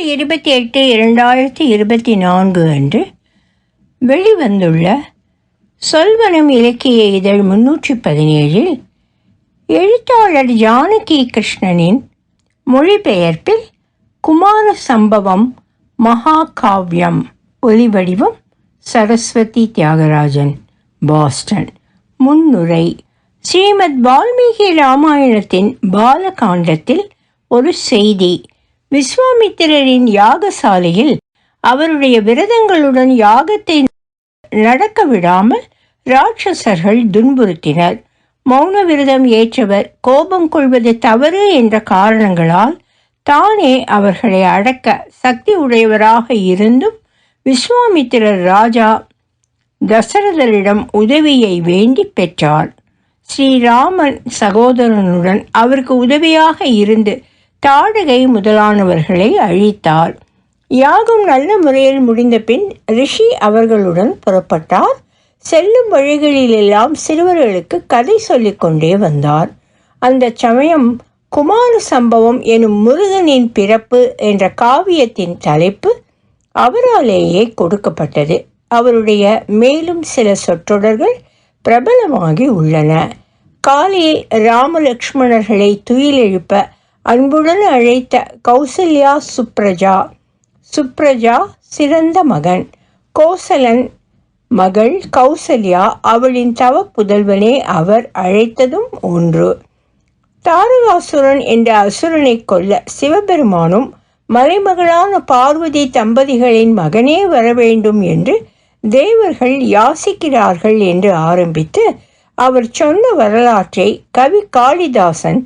April இருபத்தி எட்டு இரண்டாயிரத்தி இருபத்தி நான்கு அன்று வெளிவந்துள்ள சொல்வனம் இலக்கிய இதழ் முன்னூற்றி பதினேழில் எழுத்தாளர் ஜானகி கிருஷ்ணனின் மொழிபெயர்ப்பில் குமார சம்பவம் மகாகாவியம் ஒலிவடிவம் சரஸ்வதி தியாகராஜன் பாஸ்டன் முன்னுரை. ஸ்ரீமத் வால்மீகி ராமாயணத்தின் பாலகாண்டத்தில் ஒரு செய்தி. விஸ்வாமித்திரரின் யாகசாலையில் அவருடைய விரதங்களுடன் யாகத்தை நடக்க விடாமல் ராட்சசர்கள் துன்புறுத்தினர். மௌன விரதம் ஏற்றவர் கோபம் கொள்வது தவறு என்ற காரணங்களால் தானே அவர்களை அடக்க சக்தி உடையவராக இருந்தும் விஸ்வாமித்திரர் ராஜா தசரதரிடம் உதவியை வேண்டி பெற்றார். ஸ்ரீராமன் சகோதரனுடன் அவருக்கு உதவியாக இருந்து தாடகை முதலானவர்களை அழித்தார். யாகம் நல்ல முறையில் முடிந்த பின் ரிஷி அவர்களுடன் புறப்பட்டார். செல்லும் வழிகளிலெல்லாம் சிறுவர்களுக்கு கதை சொல்லிக் கொண்டே வந்தார். அந்த சமயம் குமார சம்பவம் எனும் முருகனின் பிறப்பு என்ற காவியத்தின் தலைப்பு அவராலேயே கொடுக்கப்பட்டது. அவருடைய மேலும் சில சொற்றொடர்கள் பிரபலமாகி உள்ளன. காலையில் ராமலக்ஷ்மணர்களை துயிலெழுப்ப அன்புடன் அழைத்த கௌசல்யா சுப்ரஜா. சுப்ரஜா சிறந்த மகன். கோசலன் மகள் கௌசல்யா அவளின் தவ புதல்வனே அவர் அழைத்ததும் ஒன்று. தாரகாசுரன் என்ற அசுரனை கொல்ல சிவபெருமானும் மலைமகளான பார்வதி தம்பதிகளின் மகனே வர வேண்டும் என்று தேவர்கள் யாசிக்கிறார்கள் என்று ஆரம்பித்து அவர் சொன்ன வரலாற்றை கவி காளிதாசன்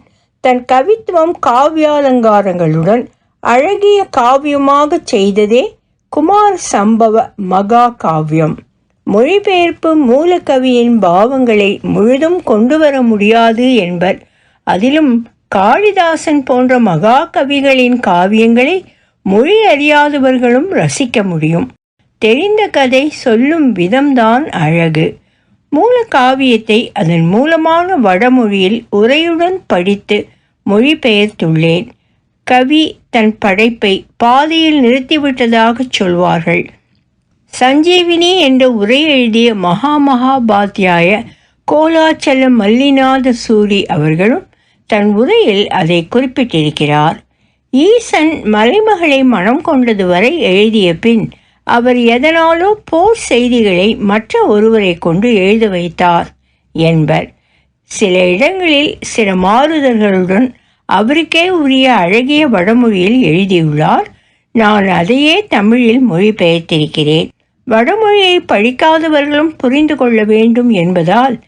தன் கவித்துவம் காவியாலங்காரங்களுடன் அழகிய காவியமாக செய்ததே குமார் சம்பவ மகா காவியம். மொழிபெயர்ப்பு மூலக்கவியின் பாவங்களை முழுதும் கொண்டு வர முடியாது என்பர். அதிலும் காளிதாசன் போன்ற மகா கவிகளின் காவியங்களை மொழி அறியாதவர்களும் ரசிக்க முடியும். தெரிந்த கதை சொல்லும் விதம்தான் அழகு. மூல காவியத்தை அதன் மூலமான வடமொழியில் உரையுடன் படித்து மொழிபெயர்த்துள்ளேன். கவி தன் படைப்பை பாதியில் நிறுத்திவிட்டதாகச் சொல்வார்கள். சஞ்சீவினி என்ற உரை எழுதிய மகா மகாபாத்தியாய கோலாச்சல மல்லிநாத சூரி அவர்களும் தன் உரையில் அதை குறிப்பிட்டிருக்கிறார். ஈசன் மலைமகளை மனம் கொண்டது வரை எழுதிய பின் அவர் எதனாலோ போர் செய்திகளை மற்ற ஒருவரை கொண்டு எழுத வைத்தார் என்பர். சில இடங்களில் சில மாறுதல்களுடன் அவருக்கே உரிய அழகிய வடமொழியில் எழுதியுள்ளார். நான் அதையே தமிழில் மொழிபெயர்த்திருக்கிறேன். வடமொழியை படிக்காதவர்களும் புரிந்து கொள்ள வேண்டும் என்பதால்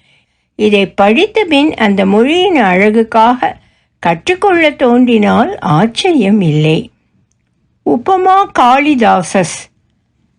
இதை படித்த பின் அந்த மொழியின் அழகுக்காக கற்றுக்கொள்ள தோன்றினால் ஆச்சரியம் இல்லை. உப்பமா காளிதாசஸ்.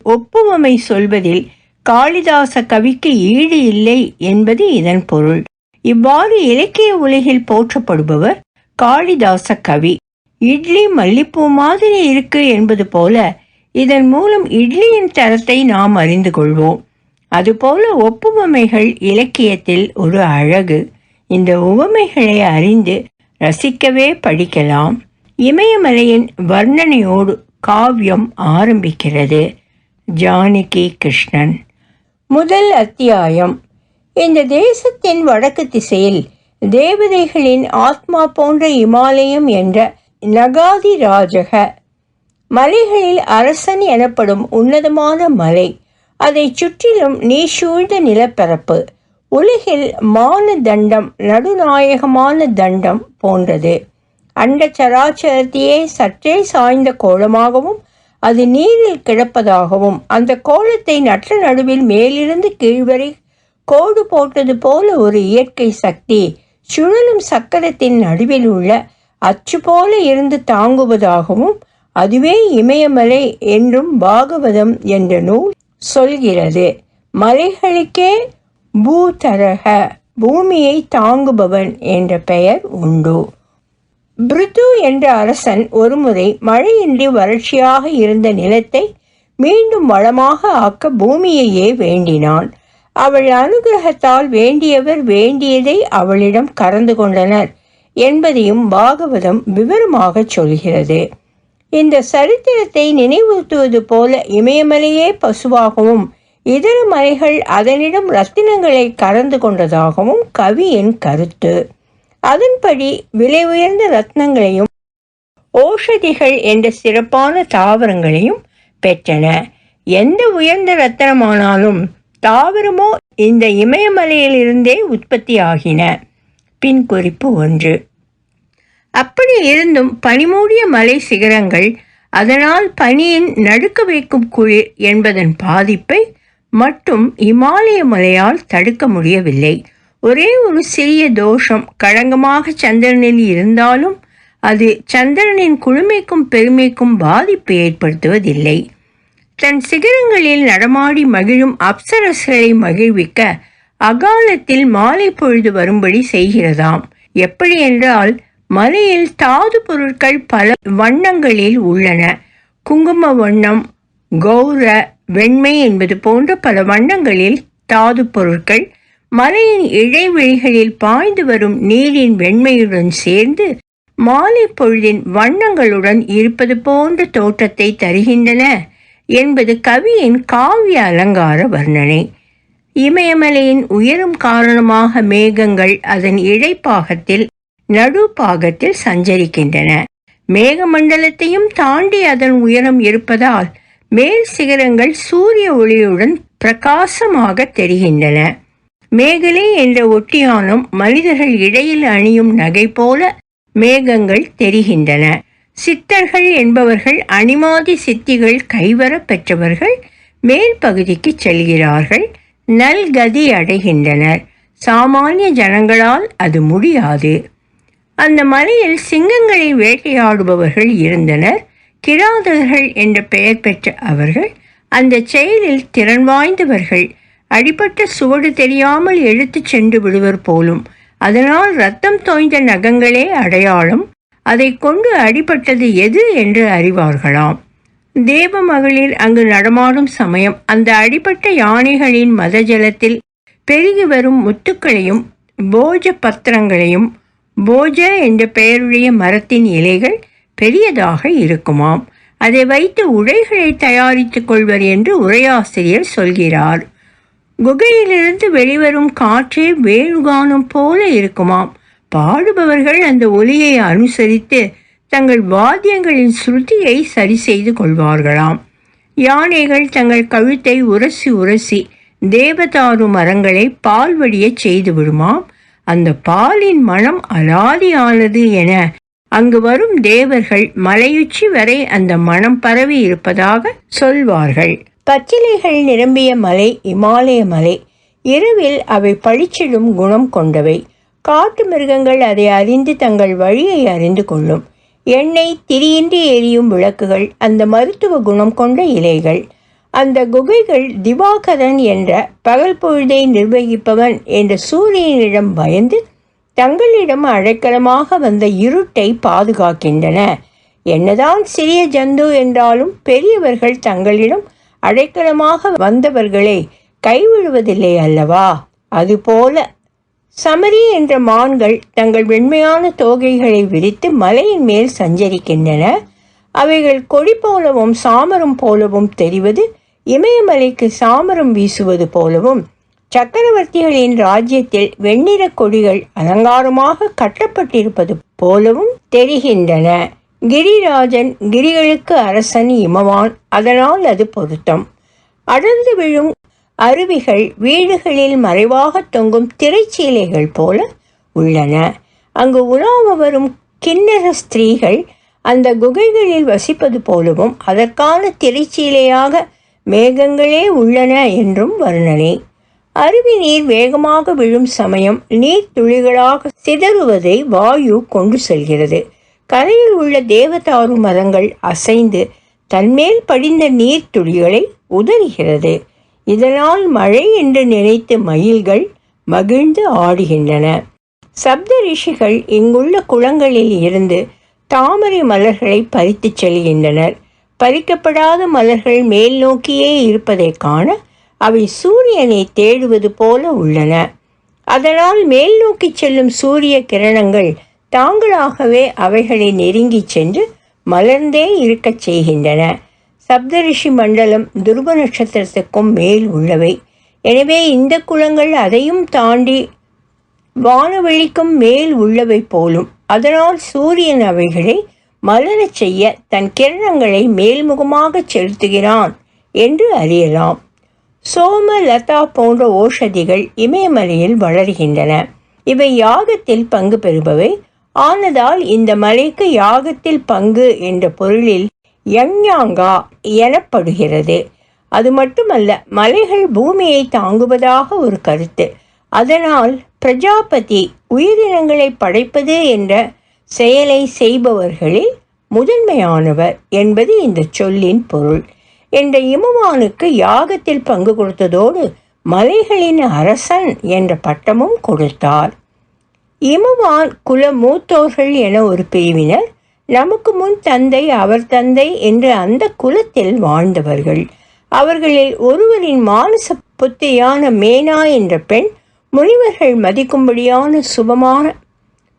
ஒப்புவமை சொல்வதில் காளிதாச கவிக்கு ஈடு இல்லை என்பது இதன் பொருள். இவ்வாறு இலக்கிய உலகில் போற்றப்படுபவர் காளிதாச கவி. இட்லி மல்லிப்பூ மாதிரி இருக்கு என்பது போல இதன் மூலம் இட்லியின் தரத்தை நாம் அறிந்து கொள்வோம். அதுபோல ஒப்புவமைகள் இலக்கியத்தில் ஒரு அழகு. இந்த உவமைகளை அறிந்து ரசிக்கவே படிக்கலாம். இமயமலையின் வர்ணனையோடு காவியம் ஆரம்பிக்கிறது. ஜானகி கிருஷ்ணன். முதல் அத்தியாயம். இந்த தேசத்தின் வடக்கு திசையில் தேவதைகளின் ஆத்மா போன்ற இமாலயம் என்ற நகாதி ராஜக. மலைகளில் அரசன் எனப்படும் உன்னதமான மலை. அதை சுற்றிலும் நீர் சூழ்ந்த நிலப்பரப்பு. உலகில் மான தண்டம் நடுநாயகமான தண்டம் போன்றது. அண்ட சராச்சரத்தையே சற்றே சாய்ந்த கோலமாகவும் அது நீரில் கிடப்பதாகவும் அந்த கோலத்தை நற்ற நடுவில் மேலிருந்து கீழ்வரை கோடு போட்டது போல ஒரு இயற்கை சக்தி. சுழலும் சக்கரத்தின் நடுவில் உள்ள அச்சு போல இருந்து தாங்குவதாகவும் அதுவே இமயமலை என்றும் பாகவதம் என்ற நூல் சொல்கிறது. மலைகளுக்கே பூதரக பூமியை தாங்குபவன் என்ற பெயர் உண்டு. பிருது என்ற அரசன் ஒருமுறை மழையின்றி வறட்சியாக இருந்த நிலத்தை மீண்டும் வளமாக ஆக்க பூமியையே வேண்டினான். அவள் அனுகிரகத்தால் வேண்டியவர் வேண்டியதை அவளிடம் கறந்து கொண்டனர் என்பதையும் பாகவதம் விவரமாக சொல்கிறது. இந்த சரித்திரத்தை நினைவுறுத்துவது போல இமயமலையே பசுவாகவும் இதர மலைகள் அதனிடம் ரத்தினங்களை கறந்து கொண்டதாகவும் கவியின் கருத்து. அதன்படி விலை உயர்ந்த ரத்னங்களையும் ஓஷதிகள் என்ற சிறப்பான தாவரங்களையும் பெற்றன. எந்த உயர்ந்த ரத்தனமானாலும் தாவரமோ இந்த இமயமலையிலிருந்தே உற்பத்தி ஆகின பின் குறிப்பு ஒன்று. அப்படி இருந்தும் பனிமூடிய மலை சிகரங்கள் அதனால் பனியின் நடுக்க வைக்கும் குளிர் என்பதன் பாதிப்பை மட்டும் இமாலய மலையால் தடுக்க முடியவில்லை. ஒரே ஒரு சிறிய தோஷம் களங்கமாக சந்திரனில் இருந்தாலும் அது சந்திரனின் குழுமைக்கும் பெருமைக்கும் பாதிப்பு ஏற்படுத்துவதில்லை. தன் சிகரங்களில் நடமாடி மகிழும் அப்சரஸ்களை மகிழ்விக்க அகாலத்தில் மாலை பொழுது வரும்படி செய்கிறதாம். எப்படி என்றால் மலையில் தாது பொருட்கள் பல வண்ணங்களில் உள்ளன. குங்கும வண்ணம் கௌர வெண்மை என்பது போன்ற பல வண்ணங்களில் தாது பொருட்கள் மலையின் இடைவெளிகளில் பாய்ந்து வரும் நீரின் வெண்மையுடன் சேர்ந்து மாலை பொழுதின் வண்ணங்களுடன் இருப்பது போன்ற தோற்றத்தை தருகின்றன. என்பது கவியின் காவிய அலங்கார வர்ணனை. இமயமலையின் உயரும் காரணமாக மேகங்கள் அதன் இடைப்பாகத்தில் நடுப்பாகத்தில் சஞ்சரிக்கின்றன. மேகமண்டலத்தையும் தாண்டி அதன் உயரம் இருப்பதால் மேல் சிகரங்கள் சூரிய ஒளியுடன் பிரகாசமாக தெரிகின்றன. மேகலை என்ற ஒட்டியானும் மனிதர்கள் இடையில் அணியும் நகை போல மேகங்கள் தெரிகின்றன. சித்தர்கள் என்பவர்கள் அணிமாதி சித்திகள் கைவர பெற்றவர்கள் மேல் பகுதிக்கு செல்கிறார்கள் நல்கதி அடைகின்றனர். சாமானிய ஜனங்களால் அது முடியாது. அந்த மலையில் சிங்கங்களை வேட்டையாடுபவர்கள் இருந்தனர். கிராதகர்கள் என்ற பெயர் பெற்ற அவர்கள் அந்த செயலில் திறன் வாய்ந்தவர்கள். அடிப்பட்ட சுவடு தெரியாமல் எடுத்துச் சென்று விடுவர் போலும் அதனால் ரத்தம் தோய்ந்த நகங்களே அடையாளம் அதை கொண்டு அடிபட்டது எது என்று அறிவார்களாம். தேவ மகளிர் அங்கு நடமாடும் சமயம் அந்த அடிபட்ட யானைகளின் மதஜலத்தில் பெருகி வரும் முத்துக்களையும் போஜ பத்திரங்களையும் போஜ என்ற பெயருடைய மரத்தின் இலைகள் பெரியதாக இருக்குமாம். அதை வைத்து உடைகளை தயாரித்துக் கொள்வர் என்று உரையாசிரியர் சொல்கிறார். குகையிலிருந்து வெளிவரும் காற்றே வேணுகானம் போல இருக்குமாம். பாடுபவர்கள் அந்த ஒலியை அனுசரித்து தங்கள் வாத்தியங்களின் ஸ்ருதியை சரி செய்து கொள்வார்களாம். யானைகள் தங்கள் கழுத்தை உரசி உரசி தேவதாரு மரங்களை பால் வடியச் செய்து விடுமாம். அந்த பாலின் மனம் அலாதியானது என அங்கு வரும் தேவர்கள் மலையுச்சி வரை அந்த மனம் பரவி இருப்பதாக சொல்வார்கள். பச்சிலைகள் நிரம்பிய மலை இமாலய மலை. இரவில் அவை பழிச்சிடும் குணம் கொண்டவை. காட்டு மிருகங்கள் அதை அறிந்து தங்கள் வழியை அறிந்து கொள்ளும். எண்ணெய் திரியின்றி எரியும் விளக்குகள் அந்த மருத்துவ குணம் கொண்ட இலைகள். அந்த குகைகள் திவாகரன் என்ற பகல் பொழுதை நிர்வகிப்பவன் என்ற சூரியனிடம் பயந்து தங்களிடம் அழைக்கலமாக வந்த இருட்டை பாதுகாக்கின்றன. என்னதான் சிறிய ஜந்து என்றாலும் பெரியவர்கள் தங்களிடம் அடைக்கலமாக வந்தவர்களை கைவிடுவதில்லை அல்லவா? அதுபோல சமரி என்ற மான்கள் தங்கள் வெண்மையான தோகைகளை விரித்து மலையின் மேல் சஞ்சரிக்கின்றன. அவைகள் கொடி போலவும் சாமரம் போலவும் தெரிவது இமயமலைக்கு சாமரம் வீசுவது போலவும். சக்கரவர்த்திகளின் ராஜ்யத்தில் வெண்ணிற கொடிகள் அலங்காரமாக கட்டப்பட்டிருப்பது போலவும் தெரிகின்றன. கிரிராஜன் கிரிகளுக்கு அரசன் இமவான் அதனால் அது பொருத்தம். அடர்ந்து விழும் அருவிகள் வீடுகளில் மறைவாக தொங்கும் திரைச்சீலைகள் போல உள்ளன. அங்கு உலாவ வரும் கிண்ணற ஸ்திரீகள் அந்த குகைகளில் வசிப்பது போலவும் அதற்கான திரைச்சீலையாக மேகங்களே உள்ளன என்றும் வர்ணனை. அருவி நீர் வேகமாக விழும் சமயம் நீர் துளிகளாக சிதறுவதை வாயு கொண்டு செல்கிறது. கரையில் உள்ள தேவதாரு மரங்கள் அசைந்து தன்மேல் படிந்த நீர் துளிகளை உதறுகிறது. இதனால் மழை என்று நினைத்து மயில்கள் மகிழ்ந்து ஆடுகின்றன. சப்த ரிஷிகள் இங்குள்ள குளங்களில் இருந்து தாமரை மலர்களை பறித்துச் செல்கின்றனர். பறிக்கப்படாத மலர்கள் மேல் நோக்கியே இருப்பதை காண அவை சூரியனை தேடுவது போல உள்ளன. அதனால் மேல் நோக்கி செல்லும் சூரிய கிரணங்கள் தாங்களாகவே அவைகளை நெருங்கி சென்று மலர்ந்தே இருக்கச் செய்கின்றன. சப்தரிஷி மண்டலம் துருவ நட்சத்திரத்துக்கும் மேல் உள்ளவை. எனவே இந்த குளங்கள் அதையும் தாண்டி வானவெளிக்கும் மேல் உள்ளவை போலும். அதனால் சூரியன் அவைகளை மலரச் செய்ய தன் கிரணங்களை மேல்முகமாக செலுத்துகிறான் என்று அறியலாம். சோம லதா போன்ற ஓஷதிகள் இமயமலையில் வளர்கின்றன. இவை யாகத்தில் பங்கு பெறுபவை. ஆனதால் இந்த மலைக்கு யாகத்தில் பங்கு என்ற பொருளில் யங்யாங்கா எனப்படுகிறது. அது மட்டுமல்ல மலைகள் பூமியை தாங்குவதாக ஒரு கருத்து. அதனால் பிரஜாபதி உயிரினங்களை படைப்பது என்ற செயலை செய்பவர்களில் முதன்மையானவர் என்பது இந்த சொல்லின் பொருள். என்ற இமவானுக்கு யாகத்தில் பங்கு கொடுத்ததோடு மலைகளின் அரசன் என்ற பட்டமும் கொடுத்தார். இமவான் குல மூத்தோர்கள் என ஒரு பிரிவினர் நமக்கு முன் தந்தை அவர் தந்தை என்று அந்த குலத்தில் வாழ்ந்தவர்கள். அவர்களில் ஒருவரின் மானச புத்தியான மேனா என்ற பெண் முனிவர்கள் மதிக்கும்படியான சுபமான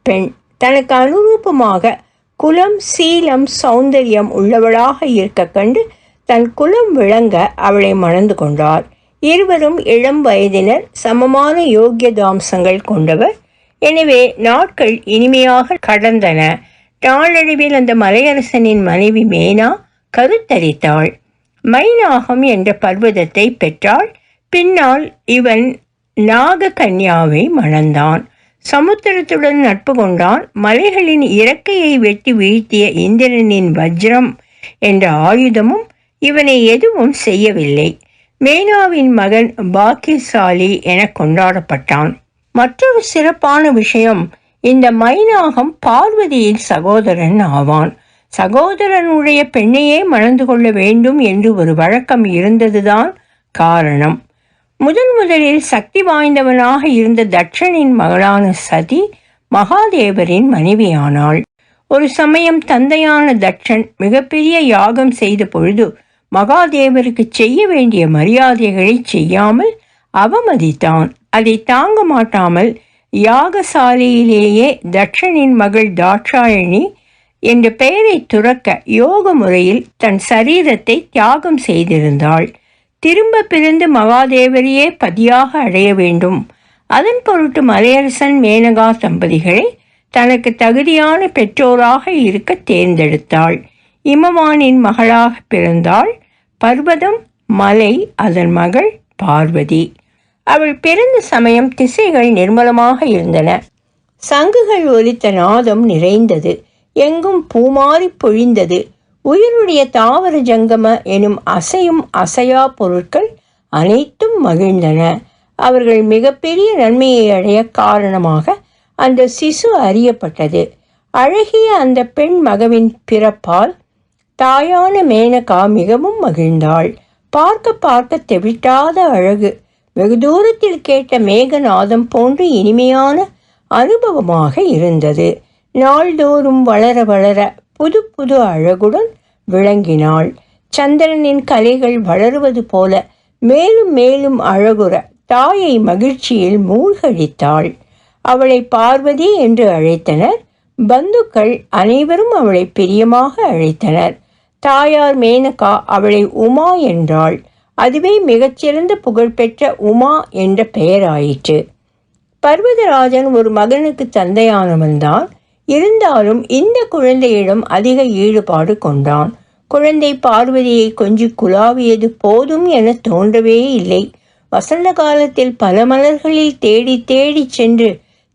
பெண். தனக்கு அனுரூபமாக குலம் சீலம் சௌந்தரியம் உள்ளவளாக இருக்க கண்டு தன் குலம் விளங்க அவளை மணந்து கொண்டார். இருவரும் இளம் வயதினர் சமமான யோக்கியதாம்சங்கள் கொண்டவர். எனவே நாட்கள் இனிமையாக கடந்தன. நாளடைவில் அந்த மலையரசனின் மனைவி மேனா கருத்தரித்தாள். மைனாகம் என்ற பர்வதத்தை பெற்றாள். பின்னால் இவன் நாக கன்யாவை மணந்தான். சமுத்திரத்துடன் நட்பு கொண்டான். மலைகளின் இறக்கையை வெட்டி வீழ்த்திய இந்திரனின் வஜ்ரம் என்ற ஆயுதமும் இவனை எதுவும் செய்யவில்லை. மேனாவின் மகன் பாக்கியசாலி என கொண்டாடப்பட்டான். மற்றொரு சிறப்பான விஷயம் இந்த மைனாகம் பார்வதியின் சகோதரன் ஆவான். சகோதரனுடைய பெண்ணையே மணந்து கொள்ள வேண்டும் என்று ஒரு வழக்கம் இருந்ததுதான் காரணம். முதன் முதலில் சக்தி வாய்ந்தவனாக இருந்த தட்சனின் மகளான சதி மகாதேவரின் மனைவியானாள். ஒரு சமயம் தந்தையான தட்சன் மிகப்பெரிய யாகம் செய்த பொழுது மகாதேவருக்கு செய்ய வேண்டிய மரியாதைகளை செய்யாமல் அவமதித்தான். அதை தாங்க மாட்டாமல் யாகசாலையிலேயே தட்சனின் மகள் தாட்சாயணி என்ற பெயரை துறக்க யோக முறையில் தன் சரீரத்தை தியாகம் செய்திருந்தாள். திரும்ப பிறந்து மகாதேவரையே பதியாக அடைய வேண்டும். அதன் பொருட்டு மலையரசன் மேனகா தம்பதிகளை தனக்கு தகுதியான பெற்றோராக இருக்க தேர்ந்தெடுத்தாள். இமவானின் மகளாக பிறந்தாள் பர்வதம் மலை அதன் மகள் பார்வதி. அவள் பிறந்த சமயம் திசைகள் நிர்மலமாக இருந்தன. சங்குகள் ஒலித்த நாதம் நிறைந்தது. எங்கும் பூமாறி பொழிந்தது. உயிருடைய தாவர ஜங்கம எனும் அசையும் அசையா பொருட்கள் அனைத்தும் மகிழ்ந்தன. அவர்கள் மிகப்பெரிய நன்மையை அடைய காரணமாக அந்த சிசு அறியப்பட்டது. அழகிய அந்த பெண் மகவின் பிறப்பால் தாயான மேனகா மிகவும் மகிழ்ந்தாள். பார்க்க பார்க்க தெவிட்டாத அழகு வெகு தூரத்தில் கேட்ட மேகநாதம் போன்று இனிமையான அனுபவமாக இருந்தது. நாள்தோறும் வளர வளர புது புது அழகுடன் விளங்கினாள். சந்திரனின் கலைகள் வளருவது போல மேலும் மேலும் அழகுற தாயை மகிழ்ச்சியில் மூழ்கடித்தாள். அவளை பார்வதி என்று அழைத்தனர். பந்துக்கள் அனைவரும் அவளை பிரியமாக அழைத்தனர். தாயார் மேனகா அவளை உமா என்றாள். அதுவே மிகச்சிறந்த புகழ்பெற்ற உமா என்ற பெயராயிற்று. பர்வதராஜன் ஒரு மகனுக்கு தந்தையானவன்தான். இருந்தாலும் இந்த குழந்தையிடம் அதிக ஈடுபாடு கொண்டான். குழந்தை பார்வதியை கொஞ்சி குலாவியது போதும் என தோன்றவே இல்லை. வசந்த காலத்தில் பல மலர்களில் தேடி தேடி சென்று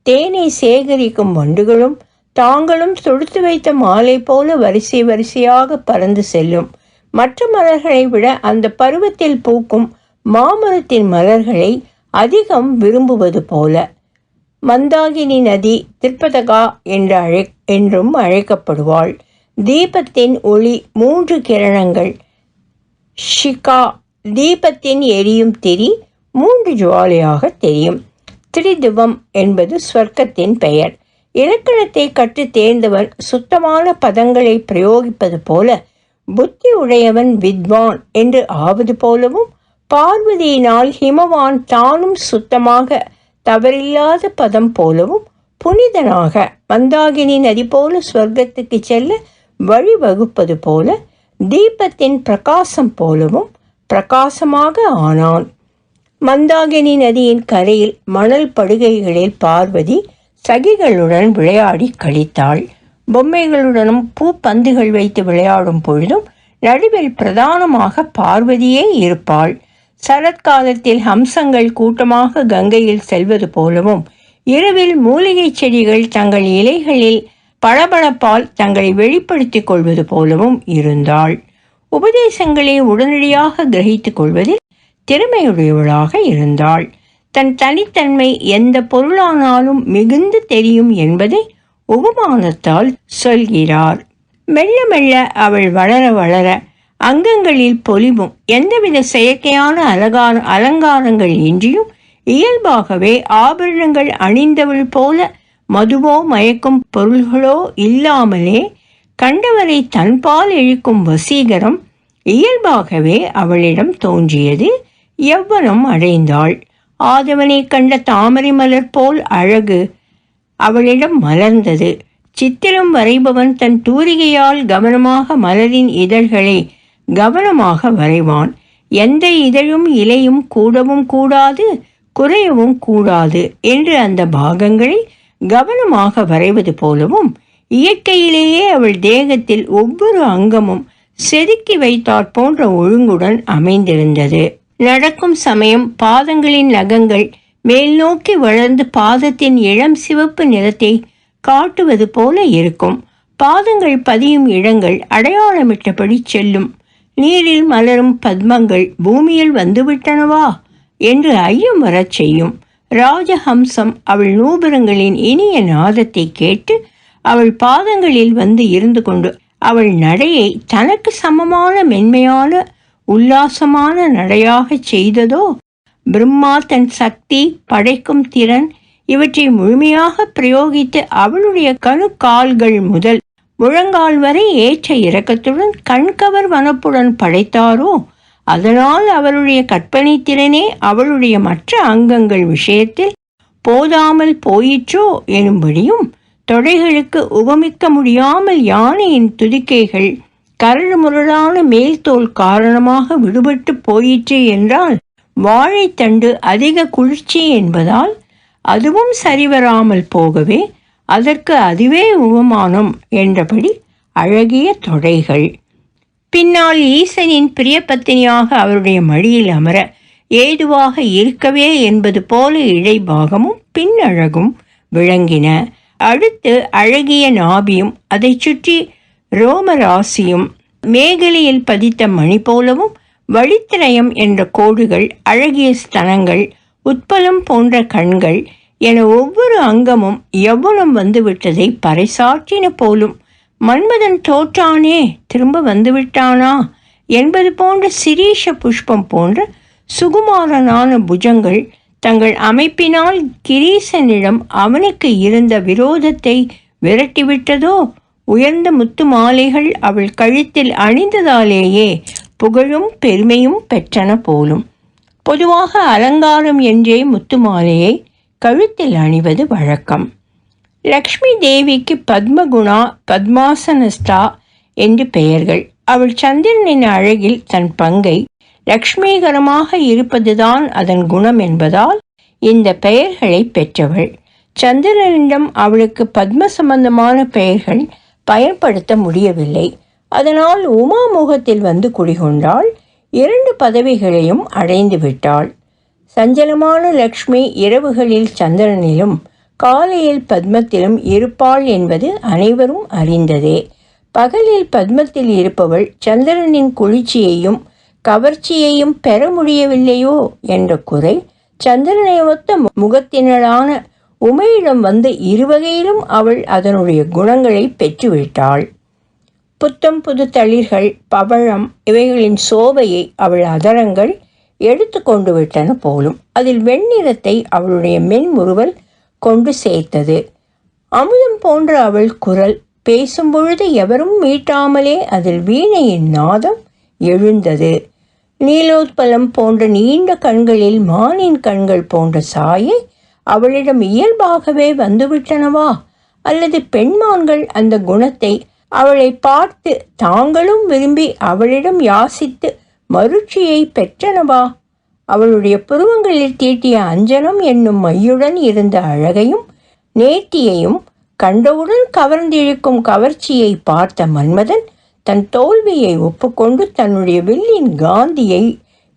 தேனை சேகரிக்கும் வண்டுகளும் தாங்களும் தொடுத்து வைத்த மாலை போல வரிசை வரிசையாக பறந்து செல்லும். மற்ற மலர்களை விட அந்த பருவத்தில் பூக்கும் மாமரத்தின் மலர்களை அதிகம் விரும்புவது போல. மந்தாகினி நதி திருப்பதகா என்று அழை என்றும் அழைக்கப்படுவாள். தீபத்தின் ஒளி மூன்று கிரணங்கள். ஷிகா தீபத்தின் எரியும் திரி மூன்று ஜுவாலையாக தெரியும். திரிதுவம் என்பது ஸ்வர்க்கத்தின் பெயர். இலக்கணத்தை கற்று தேர்ந்தவன் சுத்தமான பதங்களை பிரயோகிப்பது போல புத்தி உடையவன் வித்வான் என்று ஆவது போலவும் பார்வதியினால் ஹிமவான் தானும் சுத்தமாக தவறில்லாத பதம் போலவும் புனிதனாக மந்தாகினி நதி போல சொர்க்கத்துக்கு செல்ல வழிவகுப்பது போல தீபத்தின் பிரகாசம் போலவும் பிரகாசமாக ஆனான். மந்தாகினி நதியின் கரையில் மணல் படுகைகளில் பார்வதி சகிகளுடன் விளையாடி கழித்தாள் பொம்மைகளுடனும் பூப்பந்துகள் வைத்து விளையாடும் பொழுதும் நடுவில் பிரதானமாக பார்வதியே இருப்பாள். சரத்காலத்தில் ஹம்சங்கள் கூட்டமாக கங்கையில் செல்வது போலவும் இரவில் மூலிகை செடிகள் தங்கள் இலைகளில் பளபளப்பால் தங்களை வெளிப்படுத்திக் கொள்வது போலவும் இருந்தாள். உபதேசங்களை உடனடியாக கிரகித்துக் கொள்வதில் திறமையுடையவளாக இருந்தாள். தன் தனித்தன்மை எந்த பொருளானாலும் மிகுந்து தெரியும் என்பதை உபமானத்தால் சொல்கிறார். மெல்ல மெல்ல அவள் வளர வளர அங்கங்களில் பொலிவும் எந்தவித செயற்கையான அலங்கார அலங்காரங்கள் இன்றியும் இயல்பாகவே ஆபரணங்கள் அணிந்தவள் போல மதுவோ மயக்கும் பொருள்களோ இல்லாமலே கண்டவரை தன்பால் இழுக்கும் வசீகரம் இயல்பாகவே அவளிடம் தோன்றியது எவ்வனம் அடைந்தாள். ஆதவனை கண்ட தாமரை மலர் போல் அழகு அவளிடம் மலர்ந்தது. சித்திரம் வரைபவன் தன் தூரிகையால் கவனமாக மலரின் இதழ்களை கவனமாக வரைவான். எந்த இதழும் இலையும் கூடவும் கூடாது குறையவும் கூடாது என்று அந்த பாகங்களை கவனமாக வரைவது போலவும் இயற்கையிலேயே அவள் தேகத்தில் ஒவ்வொரு அங்கமும் செதுக்கி வைத்தாற் போன்ற ஒழுங்குடன் அமைந்திருந்தது. நடக்கும் சமயம் பாதங்களின் நகங்கள் மேல் நோக்கி வளர்ந்து பாதத்தின் இளம் சிவப்பு நிறத்தை காட்டுவது போல இருக்கும். பாதங்கள் பதியும் இடங்கள் அடையாளமிட்டபடி செல்லும். நீரில் மலரும் பத்மங்கள் பூமியில் வந்துவிட்டனவா? என்று ஐயம் வரச் செய்யும். ராஜஹம்சம் அவள் நூபுரங்களின் இனிய நாதத்தை கேட்டு அவள் பாதங்களில் வந்து இருந்து கொண்டு அவள் நடையை தனக்கு சமமான மென்மையான உல்லாசமான நடையாகச் செய்ததோ? பிரம்மா தன் சக்தி படைக்கும் திறன் இவற்றை முழுமையாக பிரயோகித்து அவளுடைய கணு கால்கள் முதல் முழங்கால் வரை ஏற்ற இறக்கத்துடன் கண்கவர் வனப்புடன் படைத்தாரோ அதனால் அவளுடைய கற்பனை திறனே அவளுடைய மற்ற அங்கங்கள் விஷயத்தில் போதாமல் போயிற்றோ எனும்படியும் தொடைகளுக்கு உபமிக்க முடியாமல் யானையின் துதிக்கைகள் கரடு முரடான மேல்தோல் காரணமாக விடுபட்டு போயிற்று என்றால் வாழைத்தண்டு அதிக குளிர்ச்சி என்பதால் அதுவும் சரிவராமல் போகவே அதற்கு அதுவே உபமானம் என்றபடி அழகிய தொடைகள். பின்னால் ஈசனின் பிரியபத்தினியாக அவருடைய மடியில் அமர ஏதுவாக இருக்கவே என்பது போல இடைபாகமும் பின்னழகும் விளங்கின. அடுத்து அழகிய நாபியும் அதை சுற்றி ரோமராசியும் மேகலையில் பதித்த மணி போலவும் வழித்திரயம் என்ற கோடுகள் அழகிய ஸ்தனங்கள் உட்பலம் போன்ற கண்கள் என ஒவ்வொரு அங்கமும் எவ்வளம் வந்துவிட்டதை பறைசாற்றின போலும் மன்மதன் தோற்றானே திரும்ப வந்துவிட்டானா? என்பது போன்ற சிரீஷ புஷ்பம் போன்ற சுகுமாரனான புஜங்கள் தங்கள் அமைப்பினால் கிரீசனிடம் அவனுக்கு இருந்த விரோதத்தை விரட்டிவிட்டதோ? உயர்ந்த முத்து மாலைகள் அவள் கழுத்தில் அணிந்ததாலேயே புகழும் பெருமையும் பெற்றன போலும். பொதுவாக அலங்காரம் என்றே முத்து மாலையை கழுத்தில் அணிவது வழக்கம். லக்ஷ்மி தேவிக்கு பத்மகுணா பத்மாசனஸ்தா என்று பெயர்கள். அவள் சந்திரனின் அழகில் தன் பங்கை லக்ஷ்மீகரமாக இருப்பதுதான் அதன் குணம் என்பதால் இந்த பெயர்களை பெற்றவள். சந்திரனிடம் அவளுக்கு பத்ம சம்பந்தமான பெயர்கள் பயன்படுத்த முடியவில்லை. அதனால் உமா முகத்தில் வந்து குடிகொண்டாள் இரண்டு பதவிகளையும் அடைந்து விட்டாள். சஞ்சலமான லக்ஷ்மி இரவுகளில் சந்திரனிலும் காலையில் பத்மத்திலும் இருப்பாள் என்பது அனைவரும் அறிந்ததே. பகலில் பத்மத்தில் இருப்பவள் சந்திரனின் குளிர்ச்சியையும் கவர்ச்சியையும் பெற முடியவில்லையோ என்ற குறை சந்திரனை ஒத்த முகத்தினளான உமையிடம் வந்து இருவகையிலும் அவள் அதனுடைய குணங்களை பெற்றுவிட்டாள். புத்தம் புது தளிர்கள் பவழம் இவைகளின் சோபையை அவள் அதரங்கள் எடுத்து கொண்டு விட்டன போலும். அதில் வெண்ணிறத்தை அவளுடைய மென்முறுவல் கொண்டு சேர்த்தது. அமுதம் போன்ற அவள் குரல் பேசும்பொழுது எவரும் மீட்டாமலே அதில் வீணையின் நாதம் எழுந்தது. நீலோத்பலம் போன்ற நீண்ட கண்களில் மானின் கண்கள் போன்ற சாயை அவளிடம் இயல்பாகவே வந்துவிட்டனவா? அல்லது பெண்மான்கள் அந்த குணத்தை அவளை பார்த்து தாங்களும் விரும்பி அவளிடம் யாசித்து மருட்சியை பெற்றனவா? அவளுடைய புருவங்களில் தீட்டிய அஞ்சனம் என்னும் மையுடன் இருந்த அழகையும் நேர்த்தியையும் கண்டவுடன் கவர்ந்திழுக்கும் கவர்ச்சியை பார்த்த மன்மதன் தன் தோல்வியை ஒப்புக்கொண்டு தன்னுடைய வில்லின் காந்தியை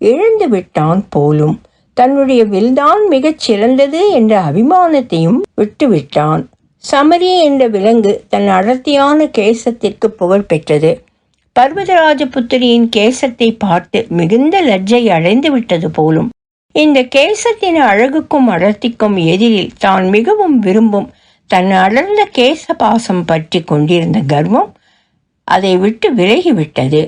இழந்து விட்டான் போலும் தன்னுடைய வில்தான் மிகச் சிறந்தது என்ற அபிமானத்தையும் விட்டுவிட்டான். சமரி என்ற விலங்கு தன் அடர்த்தியான கேசத்திற்கு புகழ் பெற்றது. பர்வதராஜபுத்திரியின் கேசத்தை பார்த்து மிகுந்த லஜ்ஜை அடைந்து விட்டது போலும் இந்த கேசத்தின் அழகுக்கும் அடர்த்திக்கும் எதிரில் தான் மிகவும் விரும்பும் தன் அடர்ந்த கேச பாசம் பற்றி கொண்டிருந்த கர்வம் அதை விட்டு விலகிவிட்டது.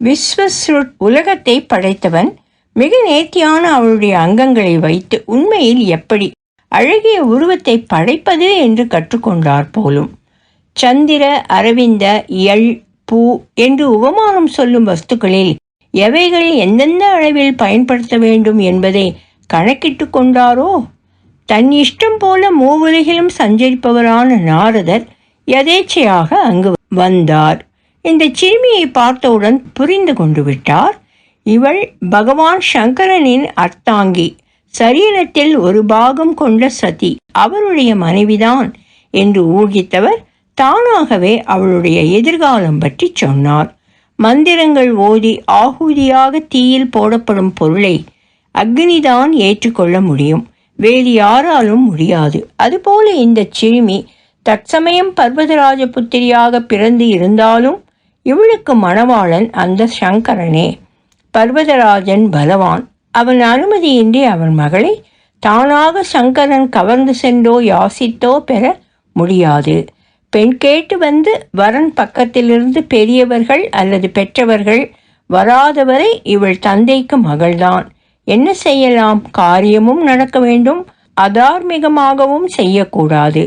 விஸ்வஸ்ருட் உலகத்தை படைத்தவன் மிக நேர்த்தியான அவளுடைய அங்கங்களை வைத்து உண்மையில் எப்படி அழகிய உருவத்தை படைப்பது என்று கற்றுக்கொண்டார் போலும். சந்திர அரவிந்த எள் பூ என்று உபமானம் சொல்லும் வஸ்துக்களில் எவைகள் எந்தெந்த அளவில் பயன்படுத்த வேண்டும் என்பதை கணக்கிட்டு கொண்டாரோ? தன் இஷ்டம் போல மூவுலகிலும் சஞ்சரிப்பவரான நாரதர் எதேச்சையாக அங்கு வந்தார். இந்த சிறுமியை பார்த்தவுடன் புரிந்து கொண்டு விட்டார். இவள் பகவான் சங்கரனின் அர்த்தாங்கி. சரீரத்தில் ஒரு பாகம் கொண்ட சதி அவருடைய மனைவிதான் என்று ஊகித்தவர் தானாகவே அவளுடைய எதிர்காலம் பற்றி சொன்னார். மந்திரங்கள் ஓதி ஆகுதியாக தீயில் போடப்படும் பொருளை அக்னிதான் ஏற்றுக்கொள்ள முடியும். வேறு யாராலும் முடியாது. அதுபோல இந்த சிறுமி தற்சமயம் பர்வதராஜ புத்திரியாக பிறந்து இருந்தாலும் இவளுக்கு மணவாளன் அந்த சங்கரனே. பர்வதராஜன் பலவான். அவன் அனுமதியின்றி அவன் மகளை தானாக சங்கரன் கவர்ந்து சென்றோ யாசித்தோ பெற முடியாது. பெண் கேட்டு வந்து வரன் பக்கத்திலிருந்து பெரியவர்கள் அல்லது பெற்றவர்கள் வராதவரை இவள் தந்தைக்கு மகள்தான். என்ன செய்யலாம்? காரியமும் நடக்க வேண்டும். அதார்மிகமாகவும் செய்யக்கூடாது.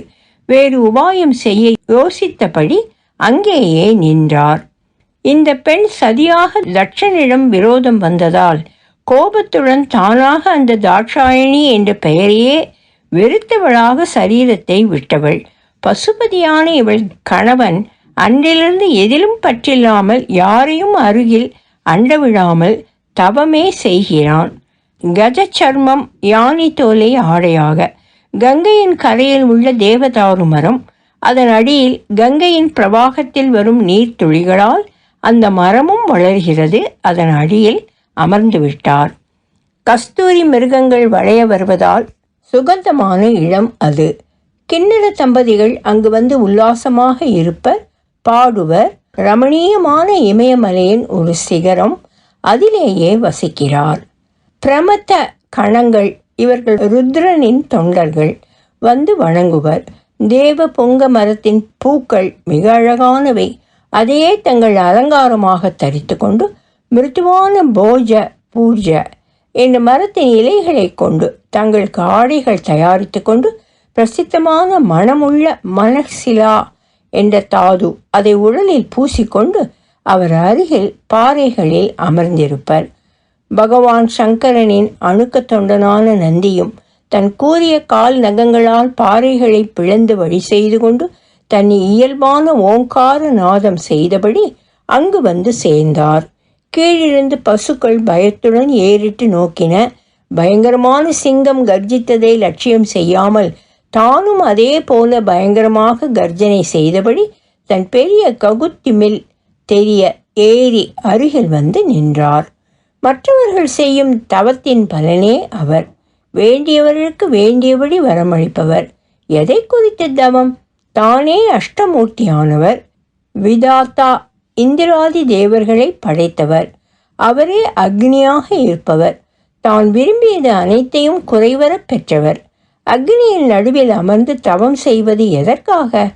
வேறு உபாயம் செய்ய யோசித்தபடி அங்கேயே நின்றார். இந்த பெண் சதியாக லட்சனிடம் விரோதம் வந்ததால் கோபத்துடன் தானாக அந்த தாட்சாயணி என்ற பெயரையே வெறுத்தவளாக சரீரத்தை விட்டவள். பசுபதியான இவள் கணவன் அன்றிலிருந்து எதிலும் பற்றில்லாமல் யாரையும் அருகில் அண்டவிடாமல் தவமே செய்கிறான். கஜ சர்மம் யானை தோலை ஆடையாக. கங்கையின் கரையில் உள்ள தேவதாரு மரம். அதன் அடியில் கங்கையின் பிரவாகத்தில் வரும் நீர்த்துளிகளால் அந்த மரமும் வளர்கிறது. அதன் அடியில் அமர்ந்து விட்டார் கஸ்தூரி மிருகங்கள் வளைய வருவதால் சுகந்தமான இடம் அது. கிண்ணற தம்பதிகள் அங்கு வந்து உல்லாசமாக இருப்பர். பாடுவர். ரமணீயமான இமயமலையின் ஒரு சிகரம் அதிலேயே வசிக்கிறார். பிரமத்த கணங்கள் இவர்கள் ருத்ரனின் தொண்டர்கள் வந்து வணங்குவர். தேவ பொங்க மரத்தின் பூக்கள் மிக அழகானவை. அதையே தங்கள் அலங்காரமாக தரித்து கொண்டு மிருதுவான போஜ பூஜ என்ற மரத்தின் இலைகளை கொண்டு தங்களுக்கு ஆடைகள் தயாரித்து கொண்டு பிரசித்தமான மனமுள்ள மனசிலா என்ற தாது அதை உடலில் பூசிக்கொண்டு அவர் அருகில் பாறைகளில் அமர்ந்திருப்பர். பகவான் சங்கரனின் அணுக்க தொண்டனான நந்தியும் தன் கூறிய கால் நகங்களால் பாறைகளை பிளந்து வழி செய்து கொண்டு தன் இயல்பான ஓங்கார நாதம் செய்தபடி அங்கு வந்து சேர்ந்தார். கீழிருந்து பசுக்கள் பயத்துடன் ஏறிட்டு நோக்கின. பயங்கரமான சிங்கம் கர்ஜித்ததை லட்சியம் செய்யாமல் தானும் அதே போல பயங்கரமாக கர்ஜனை செய்தபடி தன் பெரிய ககுத்திமில் தெரிய ஏறி அருகில் வந்து நின்றார். மற்றவர்கள் செய்யும் தவத்தின் பலனே அவர். வேண்டியவர்களுக்கு வேண்டியபடி வரமளிப்பவர். எதை குறித்த தவம்? தானே அஷ்டமூர்த்தியானவர். விதாத்தா இந்திராதி தேவர்களை படைத்தவர். அவரே அக்னியாக இருப்பவர். தான் விரும்பியது அனைத்தையும் குறைவர பெற்றவர். அக்னியின் நடுவில் அமர்ந்து தவம் செய்வது எதற்காக?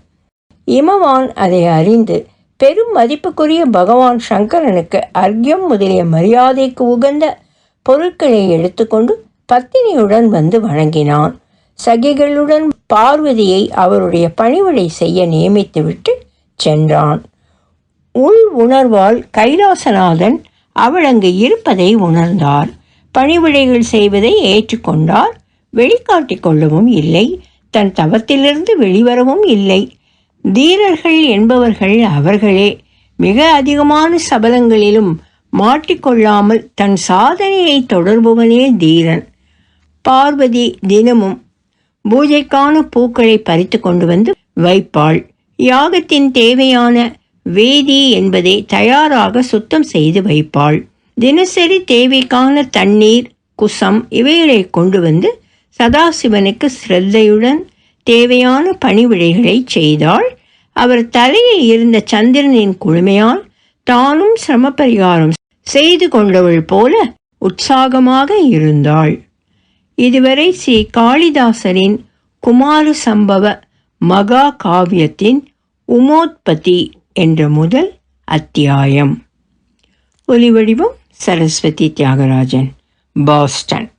இமவான் அதை அறிந்து பெரும் மதிப்புக்குரிய பகவான் சங்கரனுக்கு அர்க்யம் முதலிய மரியாதைக்கு உகந்த பொருட்களை எடுத்துக்கொண்டு பத்தினியுடன் வந்து வணங்கினான். சகிகளுடன் பார்வதியை அவருடைய பணிவிடை செய்ய நியமித்துவிட்டு சென்றான். உள் உணர்வால் கைலாசநாதன் அவள் அங்கு இருப்பதை உணர்ந்தார். பணிவிடைகள் செய்வதை ஏற்றுக்கொண்டார். வெளிக்காட்டிக் கொள்ளவும் இல்லை. தன் தவத்திலிருந்து வெளிவரவும் இல்லை. தீரர்கள் என்பவர்கள் அவர்களே. மிக அதிகமான சபலங்களிலும் மாட்டிக்கொள்ளாமல் தன் சாதனையை தொடர்பவனே தீரன். பார்வதி தினமும் பூஜைக்கான பூக்களை பறித்து கொண்டு வந்து வைப்பாள். யாகத்தின் தேவையான வேதி என்பதை தயாராக சுத்தம் செய்து வைப்பாள். தினசரி தேவைக்கான தண்ணீர் குசம் இவைகளை கொண்டு வந்து சதாசிவனுக்கு ஸ்ரத்தையுடன் தேவையான பணிவிடைகளை செய்தாள். அவர் தலையில் இருந்த சந்திரனின் குழுமையால் தானும் சிரமபரிகாரம் செய்து கொண்டவள் போல உற்சாகமாக இருந்தாள். இதுவரை ஸ்ரீ காளிதாசரின் குமார சம்பவ மகா காவியத்தின் உமோத்பதி என்ற முதல் அத்தியாயம். ஒலிவடிவம் சரஸ்வதி தியாகராஜன் பாஸ்டன்.